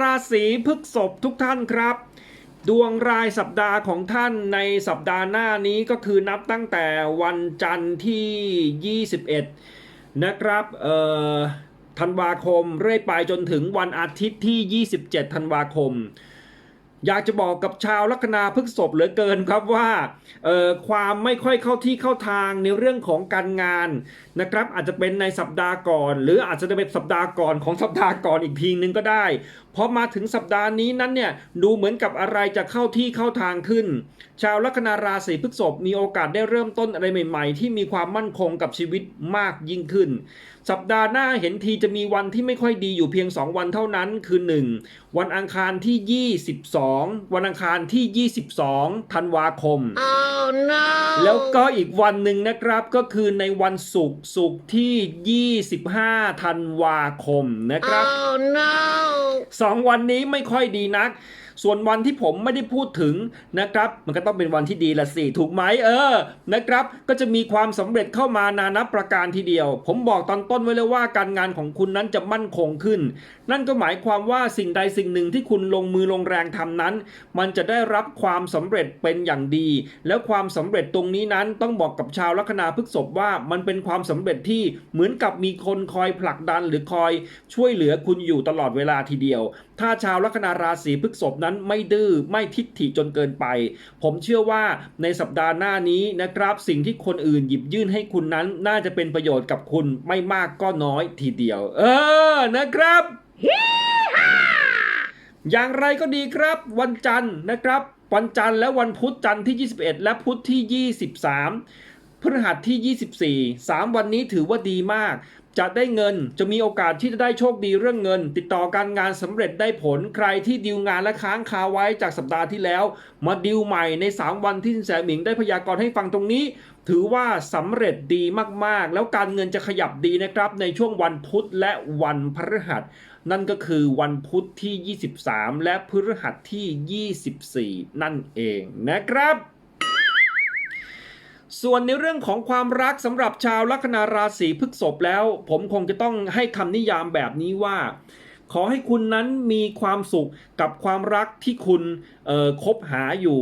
ราศีพฤษภทุกท่านครับ ดวงรายสัปดาห์ของท่านในสัปดาห์หน้านี้ก็คือนับตั้งแต่วันจันทร์ที่ 21 นะครับเอ่อธันวาคมเรื่อยไปจนถึงวันอาทิตย์ที่ 27 ธันวาคม อยากจะบอกกับชาวลัคนาพฤษภเหลือเกินครับว่าเอ่อความไม่ค่อยเข้าที่เข้าทางในเรื่องของการงานนะครับอาจจะเป็นในสัปดาห์ก่อน หรืออาจจะเป็นสัปดาห์ก่อนของสัปดาห์ก่อนอีกทีนึงก็ได้ พอมาถึงสัปดาห์นี้นั้นเนี่ยดูเหมือนกับอะไรจะเข้าที่เข้าทางขึ้น ชาวลัคนาราศีพฤษภมีโอกาสได้เริ่มต้นอะไรใหม่ๆ ที่มีความมั่นคงกับชีวิตมากยิ่งขึ้น สัปดาห์หน้าเห็นทีจะมีวันที่ไม่ค่อยดีอยู่เพียง 2 วันเท่านั้นคือ 1 วันอังคารที่ 22 วันอังคารที่ 22 ธันวาคม Oh no! แล้วก็อีกวันหนึ่งนะครับก็คือในวันศุกร์ศุกร์ที่ 25 ธันวาคมนะครับ Oh no! สองวันนี้ไม่ค่อยดีนัก ส่วนวันที่ผมไม่ได้พูดถึงนะครับ มันก็ต้องเป็นวันที่ดีละสิถูกไหมเออนะครับ ก็จะมีความสำเร็จเข้ามานานับประการทีเดียว ผมบอกตอนต้นไว้เลยว่าการงานของคุณนั้นจะมั่นคงขึ้น นั่นก็หมายความว่าสิ่งใดสิ่งหนึ่งที่คุณลงมือลงแรงทำนั้น มันจะได้รับความสำเร็จเป็นอย่างดี แล้วความสำเร็จตรงนี้นั้นต้องบอกกับชาวลัคนาพฤษภว่ามันเป็นความสำเร็จที่เหมือนกับมีคนคอยผลักดันหรือคอยช่วยเหลือคุณอยู่ตลอดเวลาทีเดียว ถ้าชาวลัคนาราศีพฤษภนั้นไม่ดื้อไม่ทิฐิจนเกินไป ผมเชื่อว่าในสัปดาห์หน้านี้นะครับสิ่งที่คนอื่นหยิบยื่นให้คุณนั้นน่าจะเป็นประโยชน์กับคุณไม่มากก็น้อยทีเดียว เออนะครับ อย่างไรก็ดีครับวันจันทร์นะครับ วันจันทร์และวันพุธจันทร์ที่ 21 และพุธที่ 23พฤหัสที่ 24 3 วันนี้ถือว่าดีมาก จะได้เงินจะมีโอกาสที่จะได้โชคดีเรื่องเงิน ติดต่อการงานสำเร็จได้ผลใครที่ดิวงานและค้างคาไว้จากสัปดาห์ที่แล้ว มาดิวใหม่ใน 3 วันที่สินแสหมิงได้พยากรณ์ให้ฟังตรงนี้ ถือว่าสำเร็จดีมากๆ แล้วการเงินจะขยับดีนะครับ ในช่วงวันพุธและวันพฤหัส นั่นก็คือวันพุธที่ 23 และพฤหัสที่ 24 นั่นเองนะครับ ส่วนในเรื่องของความรักสำหรับชาวลัคนาราศีพฤษภแล้ว ผมคงจะต้องให้คำนิยามแบบนี้ว่า ขอให้คุณนั้นมีความสุขกับความรักที่คุณคบหาอยู่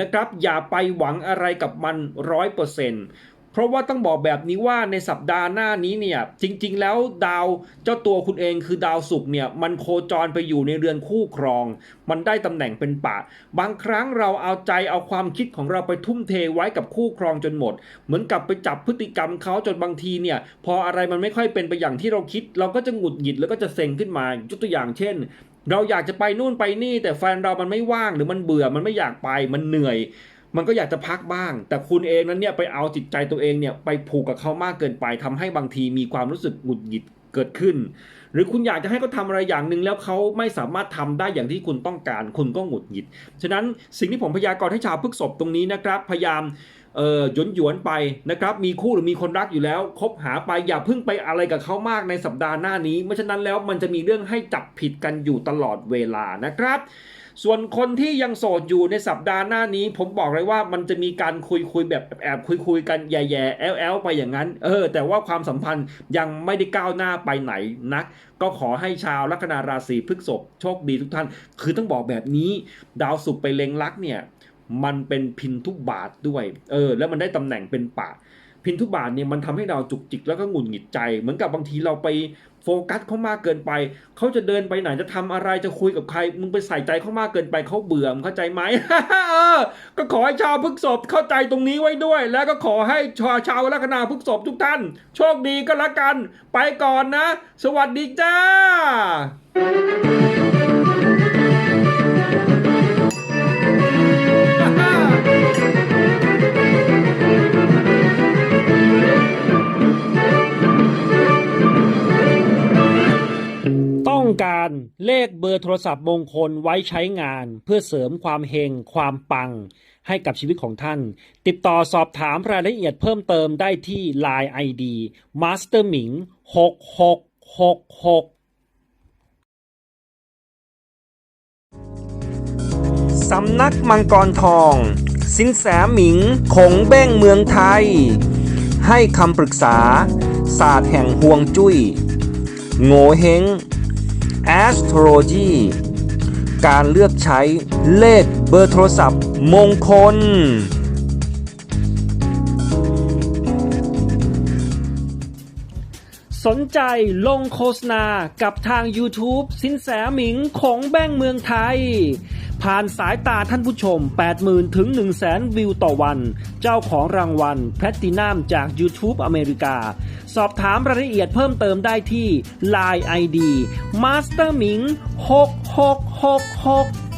นะครับ อย่าไปหวังอะไรกับมันร้อยเปอร์เซ็นต์ เพราะว่าต้องบอกแบบนี้ว่าในสัปดาห์หน้านี้เนี่ยจริง ๆ แล้วดาวเจ้าตัวคุณเองคือดาวศุกร์เนี่ยมันโคจรไปอยู่ในเรือนคู่ครอง มันได้ตำแหน่งเป็นปะบางครั้งเราเอาใจเอาความคิดของเราไปทุ่มเทไว้กับคู่ครองจนหมด เหมือนกับไปจับพฤติกรรมเขาจนบางทีเนี่ยพออะไรมันไม่ค่อยเป็นไปอย่างที่เราคิด เราก็จะหงุดหงิดแล้วก็จะเซ็งขึ้นมายกตัวอย่างเช่นเราอยากจะไปนู่นไปนี่ แต่แฟนเรามันไม่ว่างหรือมันเบื่อมันไม่อยากไปมันเหนื่อย มันก็อยากจะพักบ้าง แต่คุณเองนั้นเนี่ยไปเอาจิตใจตัวเองเนี่ยไปผูกกับเขามากเกินไปทำให้บางทีมีความรู้สึกหงุดหงิดเกิดขึ้น หรือคุณอยากจะให้เขาทำอะไรอย่างหนึ่งแล้วเขาไม่สามารถทำได้อย่างที่คุณต้องการ คุณก็หงุดหงิด ฉะนั้นสิ่งที่ผมพยากรณ์ให้ชาวพฤกษบตรงนี้นะครับ พยายาม เอ่อหยวนหยวนไปนะครับมีคู่หรือมีคนรักอยู่แล้วคบหาไปอย่าเพิ่งไปอะไรกับเขามากในสัปดาห์หน้านี้ไม่ฉะนั้นแล้วมันจะมีเรื่องให้จับผิดกันอยู่ตลอดเวลานะครับ ส่วนคนที่ยังโสดอยู่ในสัปดาห์หน้านี้ ผมบอกเลยว่ามันจะมีการคุยคุยแบบแอบคุยคุยกันแย่ๆแอลแอลไปอย่างนั้น เออ แต่ว่าความสัมพันธ์ยังไม่ได้ก้าวหน้าไปไหนนัก ก็ขอให้ชาวลัคนาราศีพฤษภโชคดีทุกท่าน คือต้องบอกแบบนี้ ดาวศุกร์ไปเล็งลักเนี่ย มันเป็นพินทุบาทด้วย เออ แล้วมันได้ตำแหน่งเป็นป่าพินทุบาทเนี่ยมันทำให้เราจุกจิกแล้วก็หงุดหงิดใจ เหมือนกับบางทีเราไปโฟกัสเขามากเกินไป เขาจะเดินไปไหนจะทำอะไรจะคุยกับใคร มึงไปใส่ใจเขามากเกินไปเขาเบื่อมเข้าใจไหมเออ ก็ขอให้ชาวพฤกษภเข้าใจตรงนี้ไว้ด้วย แล้วก็ขอให้ชาวชาวลัคนาพฤกษภทุกท่าน โชคดีก็แล้วกัน ไปก่อนนะ สวัสดีจ้า อร์โทรศัพท์มงคลไว้ใช้งาน เพื่อเสริมความเฮงความปัง ให้กับชีวิตของท่าน ติดต่อสอบถามรายละเอียดเพิ่มเติมได้ที่ Line ID Master Ming 6666สำนักมังกรทอง สินแสหมิงคงเบ้งเมืองไทย ให้คำปรึกษา ศาสตร์แห่งห่วงจุย้ย โง่เฮง Astrology การเลือกใช้เลขเบอร์โทรศัพท์ มงคล สนใจลงโฆษณากับทาง YouTube สินแสหมิงของแบ้งเมืองไทย ผ่านสายตาท่านผู้ชม 80,000 ถึง 100,000 วิวต่อวัน เจ้าของรางวัลแพลตตินัมจาก YouTube อเมริกา สอบถามรายละเอียดเพิ่มเติมได้ที่ Line ID Master หมิง6666